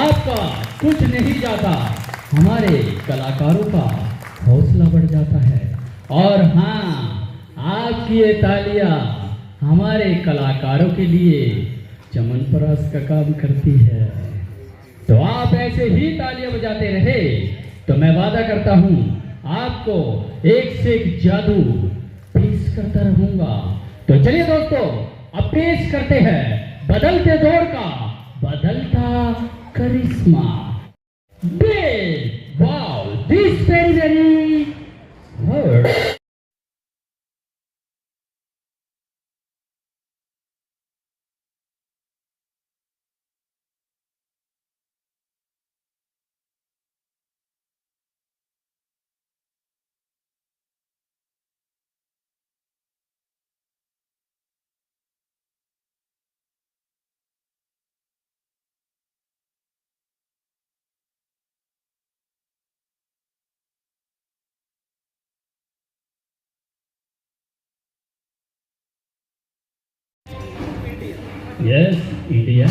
आपका कुछ नहीं जाता। हमारे कलाकारों का हौसला बढ़ जाता है। और हाँ आपकी ये तालियाँ हमारे कलाकारों के लिए चमन परास का काम करती है। तो आप ऐसे ही तालियाँ बजाते रहे तो मैं वादा करता हूँ, आपको एक से एक जादू पेश करता रहूँगा। तो चलिए दोस्तों, अब पेश करते हैं बदलते दौर का, बदलता Carisma. Big. Yes, India.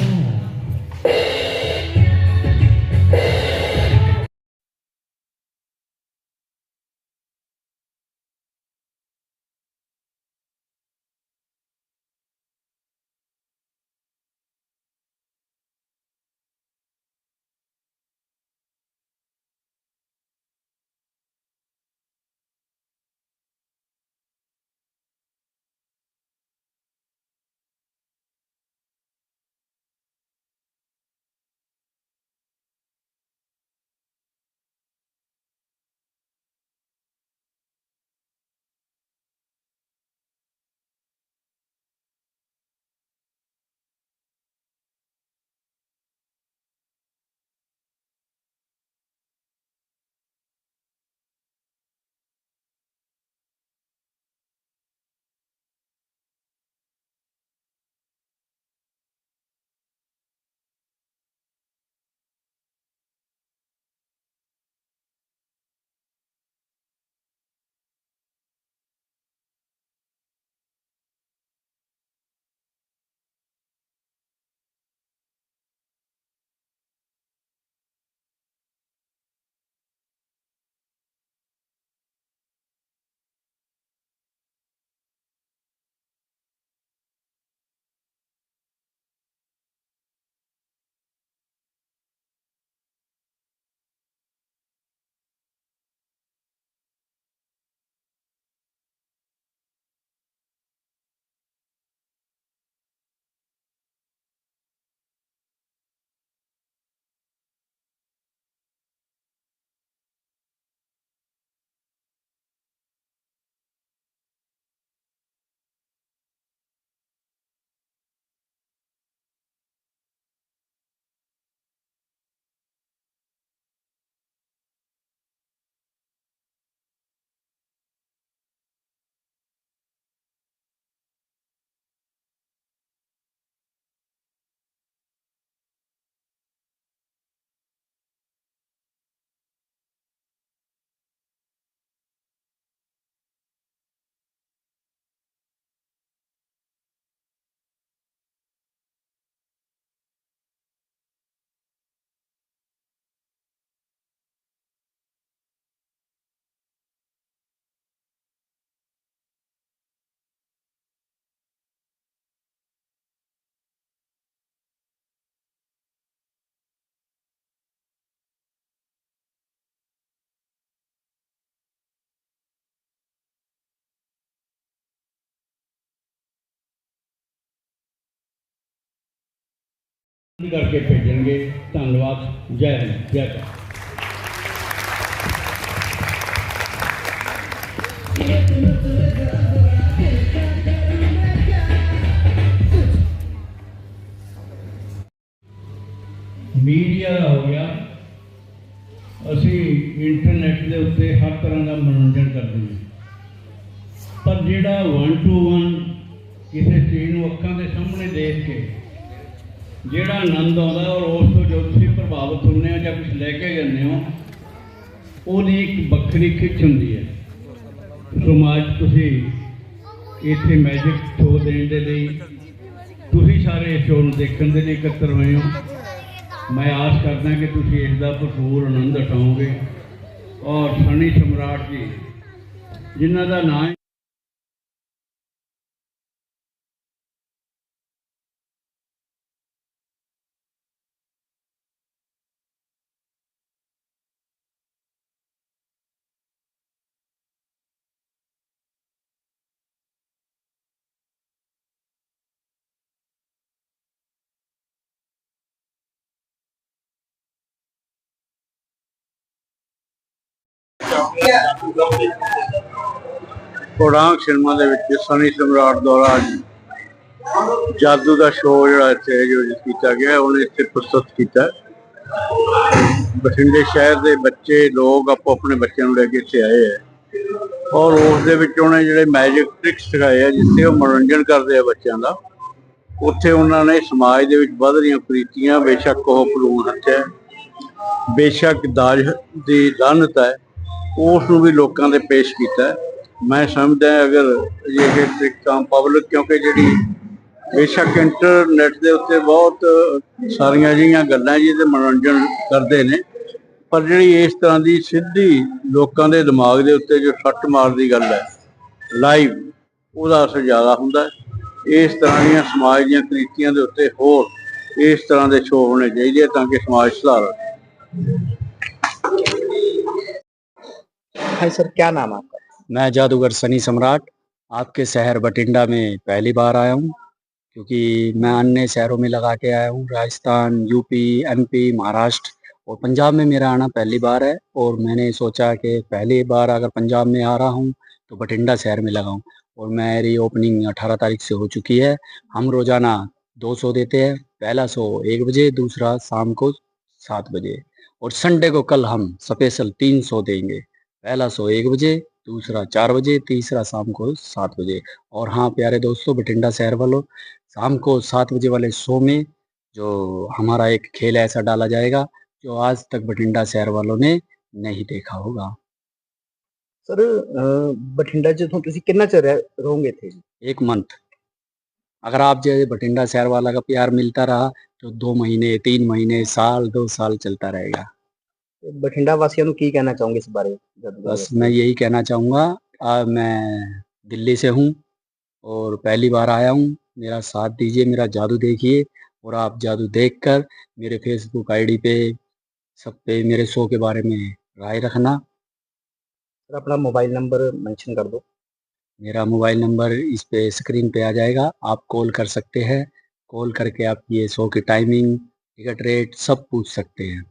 ਕਰਕੇ ਭੇਜਣਗੇ। ਧੰਨਵਾਦ। ਜੈ ਹਿੰਦ। ਜੈ ਭਾਰਤ। ਮੀਡੀਆ ਹੋ ਗਿਆ। ਅਸੀਂ ਇੰਟਰਨੈਟ ਦੇ ਉੱਤੇ ਹਰ ਤਰ੍ਹਾਂ ਦਾ ਮਨੋਰੰਜਨ ਕਰਦੇ ਹਾਂ। ਪਰ ਜਿਹੜਾ 1 ਟੂ 1 ਕਿਸੇ ਚੀਜ਼ ਨੂੰ ਅੱਖਾਂ ਦੇ ਸਾਹਮਣੇ ਦੇਖ ਕੇ ਜਿਹੜਾ ਆਨੰਦ ਆਉਂਦਾ ਔਰ ਉਸ ਤੋਂ ਜੋ ਤੁਸੀਂ ਪ੍ਰਭਾਵਿਤ ਹੁੰਦੇ ਹੋ ਜਾਂ ਕੁਝ ਲੈ ਕੇ ਜਾਂਦੇ ਹੋ, ਉਹਦੀ ਇੱਕ ਵੱਖਰੀ ਖਿੱਚ ਹੁੰਦੀ ਹੈ। ਸਮਾਜ ਤੁਸੀਂ ਇੱਥੇ ਮੈਜਿਕ ਸ਼ੋਅ ਦੇਣ ਦੇ ਲਈ, ਤੁਸੀਂ ਸਾਰੇ ਇਸ ਸ਼ੋਅ ਨੂੰ ਦੇਖਣ ਦੇ ਲਈ ਇਕੱਤਰ ਹੋਏ ਹੋ। ਮੈਂ ਆਸ ਕਰਦਾ ਕਿ ਤੁਸੀਂ ਇਸ ਦਾ ਭਰਪੂਰ ਆਨੰਦ ਉਠਾਓਗੇ। ਔਰ ਸਨੀ ਸਮਰਾਟ ਜੀ, ਜਿਨ੍ਹਾਂ ਦਾ ਨਾਮ ਕੋੜਾਂਗ ਸਿਨੇਮਾ ਦੇ ਵਿੱਚ ਸਨੀ ਸਮਰਾਟ ਦੁਆਰਾ ਜਾਦੂ ਦਾ ਸ਼ੋਅ ਜਿਹੜਾ ਇੱਥੇ ਆਯੋਜਿਤ ਕੀਤਾ ਗਿਆ ਉਹਨੇ ਇੱਥੇ ਪ੍ਰਸਤੁਤ ਕੀਤਾ ਬਠਿੰਡੇ ਸ਼ਹਿਰ ਦੇ ਬੱਚੇ ਲੋਕ ਆਪੋ ਆਪਣੇ ਬੱਚਿਆਂ ਨੂੰ ਲੈ ਕੇ ਇੱਥੇ ਆਏ ਹੈ। ਔਰ ਉਸ ਦੇ ਵਿੱਚ ਉਹਨੇ ਜਿਹੜੇ ਮੈਜਿਕ ਟ੍ਰਿਕਸ ਸਿਖਾਏ ਆ ਜਿੱਥੇ ਉਹ ਮਨੋਰੰਜਨ ਕਰਦੇ ਆ ਬੱਚਿਆਂ ਦਾ ਉੱਥੇ ਉਹਨਾਂ ਨੇ ਸਮਾਜ ਦੇ ਵਿੱਚ ਵੱਧ ਰਹੀਆਂ ਕੁਰੀਤੀਆਂ ਬੇਸ਼ੱਕ ਉਹ ਭਰੂਣ ਹੱਤਿਆ ਹੈ, ਬੇਸ਼ੱਕ ਦਾਜ ਦੀ ਲਾਨਤ ਹੈ। ਉਸ ਨੂੰ ਵੀ ਲੋਕਾਂ ਦੇ ਪੇਸ਼ ਕੀਤਾ। ਮੈਂ ਸਮਝਦਾ ਅਗਰ ਇਹ ਟ੍ਰਿਕਾਂ ਪਬਲਿਕ ਕਿਉਂਕਿ ਜਿਹੜੀ ਬੇਸ਼ੱਕ ਇੰਟਰਨੈਟ ਦੇ ਉੱਤੇ ਬਹੁਤ ਸਾਰੀਆਂ ਜਿਹੀਆਂ ਗੱਲਾਂ ਜਿਹਦੇ ਮਨੋਰੰਜਨ ਕਰਦੇ ਨੇ, ਪਰ ਜਿਹੜੀ ਇਸ ਤਰ੍ਹਾਂ ਦੀ ਸਿੱਧੀ ਲੋਕਾਂ ਦੇ ਦਿਮਾਗ ਦੇ ਉੱਤੇ ਜੋ ਸੱਟ ਮਾਰ ਦੀ ਗੱਲ ਹੈ ਲਾਈਵ ਉਹਦਾ ਅਸਰ ਜ਼ਿਆਦਾ ਹੁੰਦਾ ਹੈ। ਇਸ ਤਰ੍ਹਾਂ ਦੀਆਂ ਸਮਾਜ ਦੀਆਂ ਕ੍ਰਿਤੀਆਂ ਦੇ ਉੱਤੇ ਹੋਰ ਇਸ ਤਰ੍ਹਾਂ ਦੇ ਸ਼ੋਅ ਹੋਣੇ ਚਾਹੀਦੇ ਆ ਤਾਂ ਕਿ ਸਮਾਜ ਸੁਧਾਰ हाय सर, क्या नाम आपका? मैं जादूगर सनी सम्राट, आपके शहर बठिंडा में पहली बार आया हूँ, क्योंकि मैं अन्य शहरों में लगा के आया हूँ, राजस्थान, यूपी, एमपी, महाराष्ट्र, और पंजाब में मेरा आना पहली बार है, और मैंने सोचा कि पहली बार अगर पंजाब में आ रहा हूँ तो बठिंडा शहर में लगाऊँ, और मेरी ओपनिंग 18 तारीख से हो चुकी है, हम रोज़ाना दो शो देते हैं, पहला शो एक बजे, दूसरा शाम को सात बजे, और संडे को कल हम स्पेशल तीन शो देंगे। पहला शो एक बजे दूसरा चार बजे तीसरा शाम को सात बजे और हाँ प्यारे दोस्तों बठिंडा शहर वालों शाम को सात बजे वाले शो में जो हमारा एक खेल ऐसा डाला जाएगा जो आज तक बठिंडा शहर वालों ने नहीं देखा होगा ਸਰ ਅਹ, ਬਠਿੰਡਾ ਚ ਤੋਂ ਤੁਸੀਂ ਕਿੰਨਾ ਚਿਰ ਰਹਿ- ਰਹੋਗੇ ਇੱਥੇ ਜੀ एक मंथ अगर आप जैसे बठिंडा शहर वाला का प्यार मिलता रहा तो दो महीने तीन महीने साल दो साल चलता रहेगा ਤੇ ਬਠਿੰਡਾ ਵਾਸੀਆਂ ਨੂੰ ਕੀ ਕਹਿਣਾ ਚਾਹੋਗੇ ਇਸ ਬਾਰੇ ਜਦੋਂ बस मैं यही कहना चाहूँगा आ, मैं दिल्ली से हूँ और पहली बार आया हूँ मेरा साथ दीजिए मेरा जादू देखिए और आप जादू देखकर मेरे फेसबुक आईडी पे सब पे मेरे शो के बारे में राय रखना ਸਰ ਆਪਣਾ ਮੋਬਾਈਲ ਨੰਬਰ ਮੈਂਸ਼ਨ ਕਰ ਦਿਓ मेरा मोबाइल नंबर इस पे स्क्रीन पे आ जाएगा आप कॉल कर सकते हैं कॉल करके आप ये शो की टाइमिंग टिकट रेट सब पूछ सकते हैं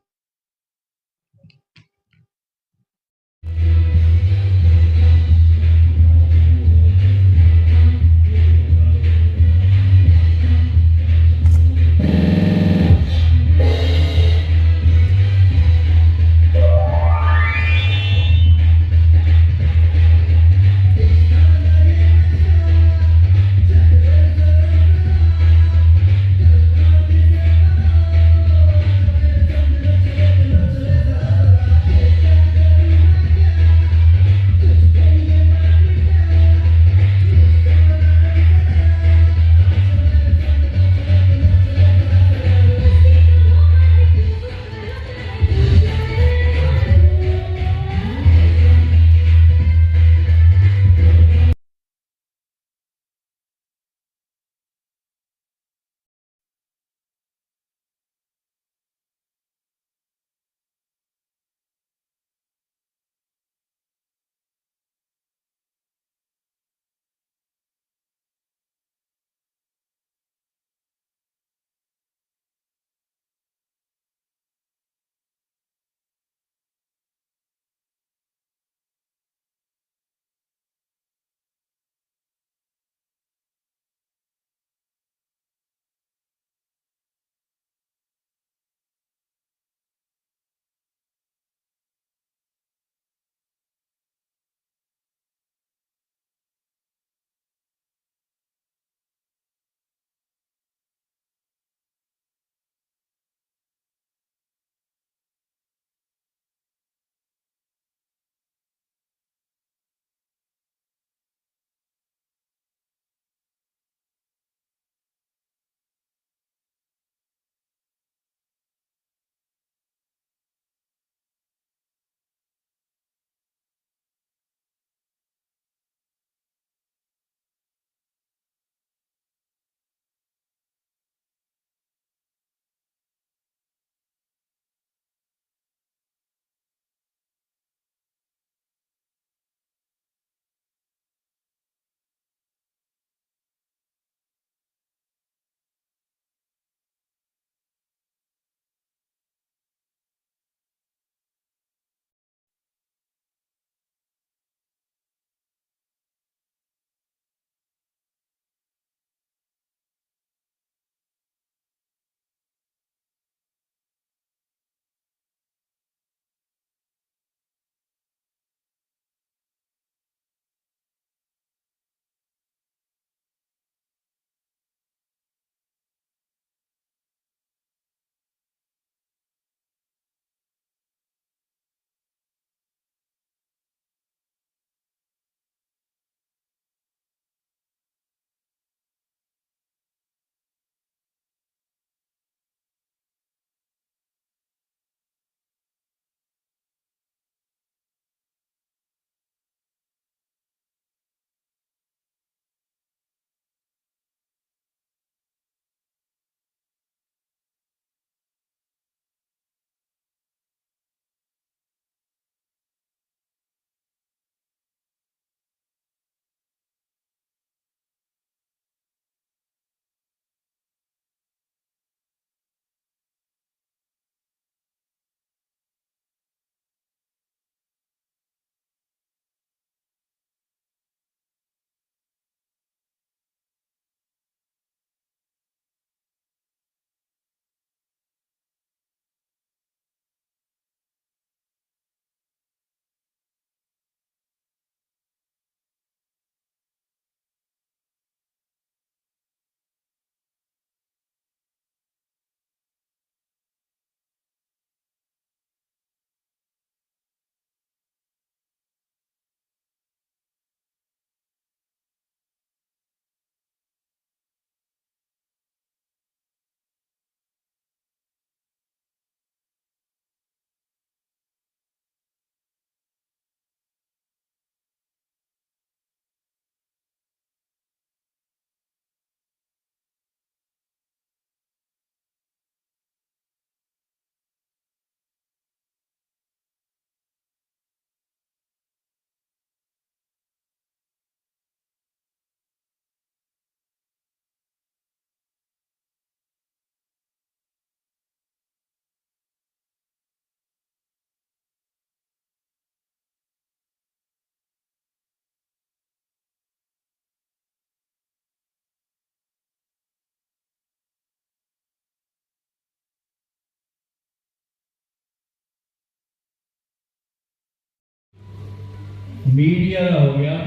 ਮੀਡੀਆ ਦਾ ਹੋ ਗਿਆ,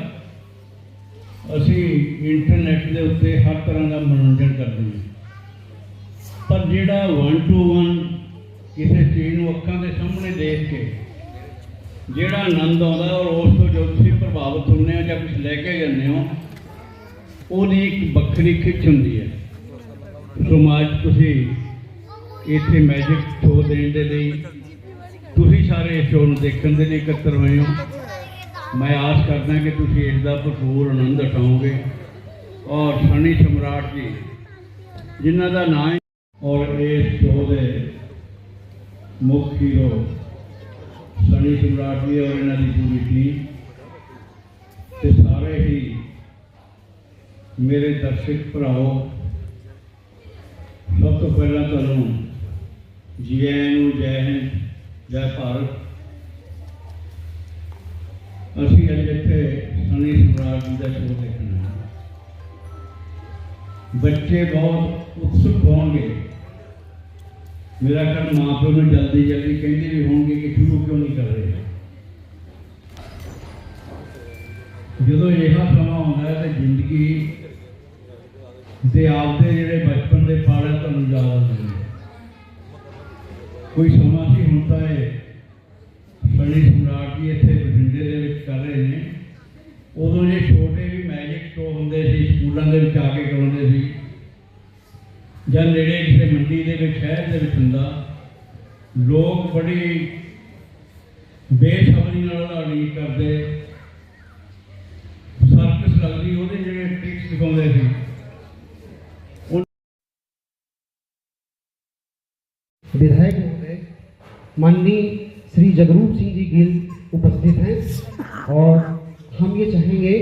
ਅਸੀਂ ਇੰਟਰਨੈਟ ਦੇ ਉੱਤੇ ਹਰ ਤਰ੍ਹਾਂ ਦਾ ਮਨੋਰੰਜਨ ਕਰਦੇ ਹਾਂ। ਪਰ ਜਿਹੜਾ 1 ਟੂ 1 ਕਿਸੇ ਚੀਜ਼ ਨੂੰ ਅੱਖਾਂ ਦੇ ਸਾਹਮਣੇ ਦੇਖ ਕੇ, ਜਿਹੜਾ ਆਨੰਦ ਆਉਂਦਾ ਔਰ ਉਸ ਤੋਂ ਜੋ ਤੁਸੀਂ ਪ੍ਰਭਾਵਿਤ ਹੁੰਦੇ ਹੋ ਜਾਂ ਕੁਝ ਲੈ ਕੇ ਜਾਂਦੇ ਹੋ, ਉਹਦੀ ਇੱਕ ਵੱਖਰੀ ਖਿੱਚ ਹੁੰਦੀ ਹੈ। ਸਮਾਜ ਤੁਸੀਂ ਇੱਥੇ ਮੈਜਿਕ ਸ਼ੋਅ ਦੇਣ ਦੇ ਲਈ, ਤੁਸੀਂ ਸਾਰੇ ਇਸ ਸ਼ੋਅ ਨੂੰ ਦੇਖਣ ਦੇ ਲਈ ਇਕੱਤਰ ਹੋਏ ਹੋ। ਮੈਂ ਆਸ ਕਰਦਾ ਕਿ ਤੁਸੀਂ ਇਸ ਦਾ ਭਰਪੂਰ ਆਨੰਦ ਉਠਾਓਗੇ। ਔਰ ਸਣੀ ਸਮਰਾਟ ਜੀ, ਜਿਨ੍ਹਾਂ ਦਾ ਨਾਮ ਔਰ ਇਸ ਸ਼ੋਅ ਦੇ ਮੁੱਖ ਹੀਰੋ ਸਣੀ ਸਮਰਾਟ ਜੀ ਔਰ ਇਹਨਾਂ ਦੀ ਪੂਰੀ ਟੀਮ ਤੇ ਸਾਰੇ ਹੀ ਮੇਰੇ ਦਰਸ਼ਕ ਭਰਾਓ, ਸਭ ਤੋਂ ਪਹਿਲਾਂ ਤੁਹਾਨੂੰ ਜੀ ਆਇਆਂ ਨੂੰ ਜੈ ਹਿੰਦ, ਜੈ ਭਾਰਤ ਅਸੀਂ ਅੱਜ ਇੱਥੇ ਸਨੀ ਸਮਰਾਟ ਜੀ ਦਾ ਸ਼ੋਅ ਦੇਖਣਾ ਬੱਚੇ ਬਹੁਤ ਉਤਸੁਕ ਹੋਣਗੇ। ਮੇਰਾ ਘਰ ਮਾਂ ਪਿਓ ਨੂੰ ਜਲਦੀ ਜਲਦੀ ਕਹਿੰਦੇ ਵੀ ਹੋਣਗੇ ਕਿ ਸ਼ੁਰੂ ਕਿਉਂ ਨਹੀਂ ਕਰ ਰਹੇ। ਜਦੋਂ ਇਹ ਸਮਾਂ ਆਉਂਦਾ ਹੈ ਤਾਂ ਜ਼ਿੰਦਗੀ ਦੇ ਆਪਦੇ ਜਿਹੜੇ ਬਚਪਨ ਦੇ ਪਲ ਹੈ ਤੁਹਾਨੂੰ ਯਾਦ ਆਉਂਦੇ ਕੋਈ ਸਮਾਂ ਸੀ ਹੁੰਦਾ ਹੈ ਲੋਕ ਬੜੀ ਬੇਸਬਰੀ ਨਾਲ ਉਹਦਾ ਉਡੀਕ ਕਰਦੇ ਸਰਕਸ ਲੱਗਦੀ ਉਹਦੇ ਜਿਹੜੇ ਟ੍ਰਿਕਸ ਦਿਖਾਉਂਦੇ ਸੀ विधायक महोदय माननीय श्री जगरूप सिंह जी गिल उपस्थित हैं और हम ये चाहेंगे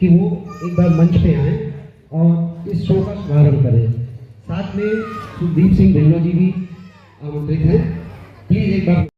कि वो एक बार मंच पे आएं और इस शो का शुभारंभ करें साथ में सुदीप सिंह ढिल्लो जी भी आमंत्रित हैं lì dei bambini.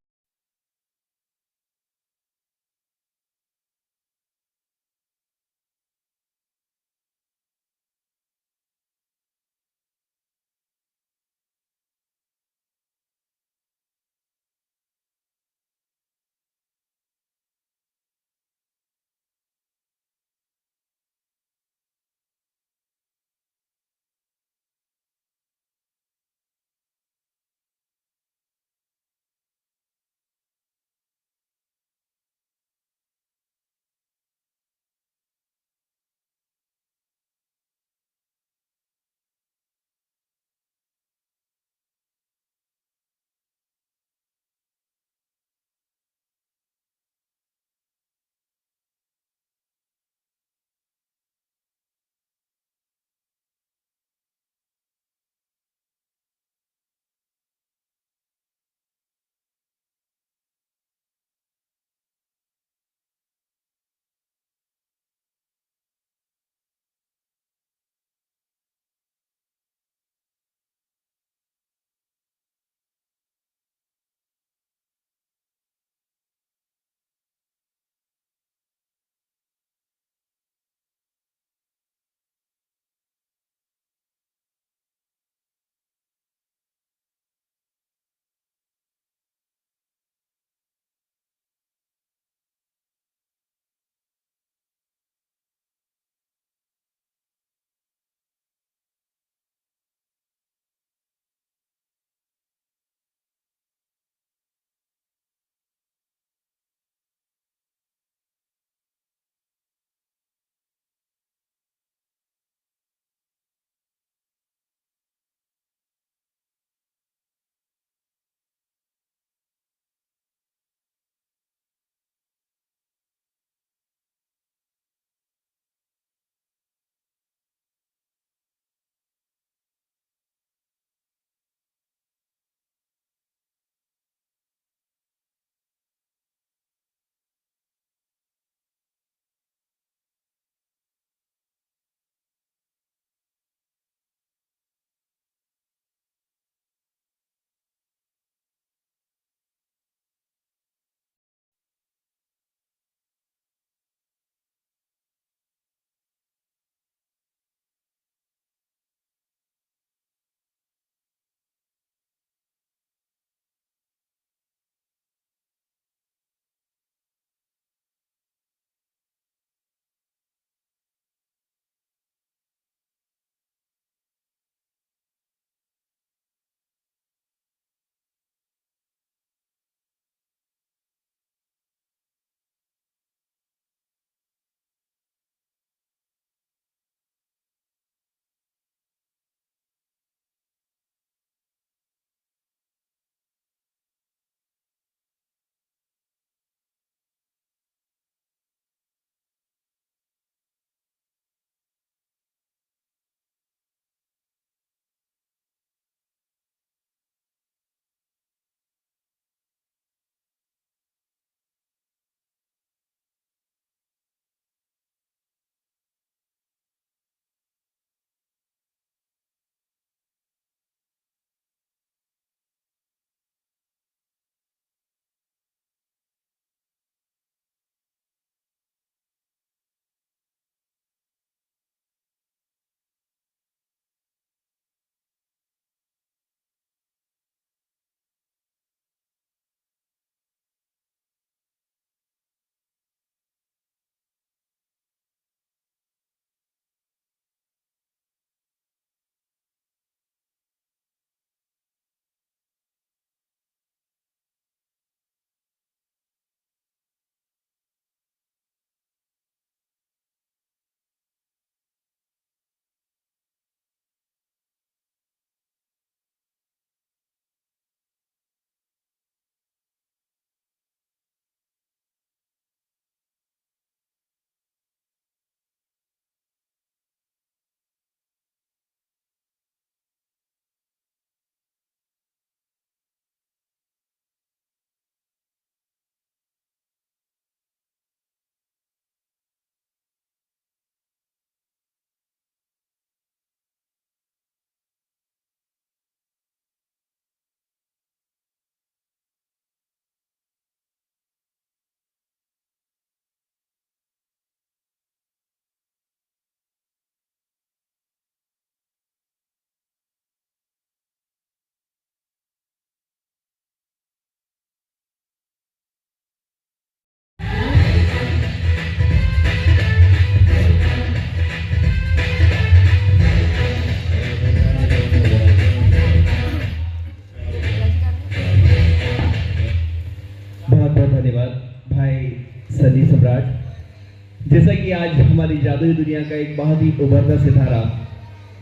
हमारी जादुई दुनिया का एक बहुत ही उभरता सितारा।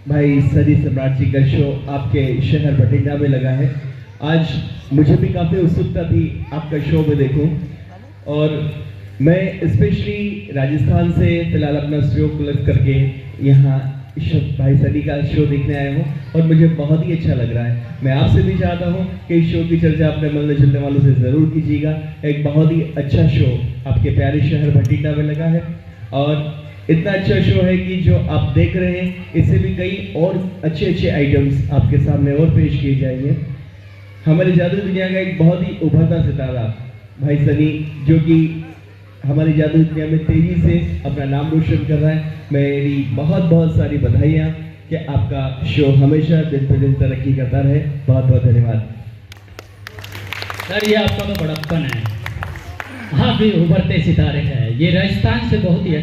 भाई सनी सम्राट जी का शो आपके शहर बठिंडा में लगा है। आज मुझे भी काफ़ी उत्सुकता थी आपका शो में देखूँ। और मैं स्पेशली राजस्थान से फ़िलहाल अपना शो कलेक्ट करके यहाँ भाई सनी का शो देखने आया हूँ और मुझे बहुत ही अच्छा लग रहा है। मैं आपसे भी चाहता हूँ कि इस शो की चर्चा अपने मन में चलने वालों से ज़रूर कीजिएगा। एक बहुत ही अच्छा शो आपके प्यारे शहर भटिंडा में लगा है। और इतना अच्छा शो है कि जो आप देख रहे हैं, इससे भी कई और अच्छे अच्छे आइटम्स आपके सामने और पेश किए जाएँगे। हमारी जादू दुनिया का एक बहुत ही उभरता सितारा, भाई सनी, जो कि हमारी जादू दुनिया में तेज़ी से अपना नाम रोशन कर रहा है। मेरी बहुत बहुत सारी बधाइयाँ कि आपका शो हमेशा दिन पर दिन तरक्की करता रहे। बहुत बहुत धन्यवाद। सर, ये आपका तो बड़प्पन है। आप भी उभरते सितारे हैं। ये राजस्थान से बहुत ही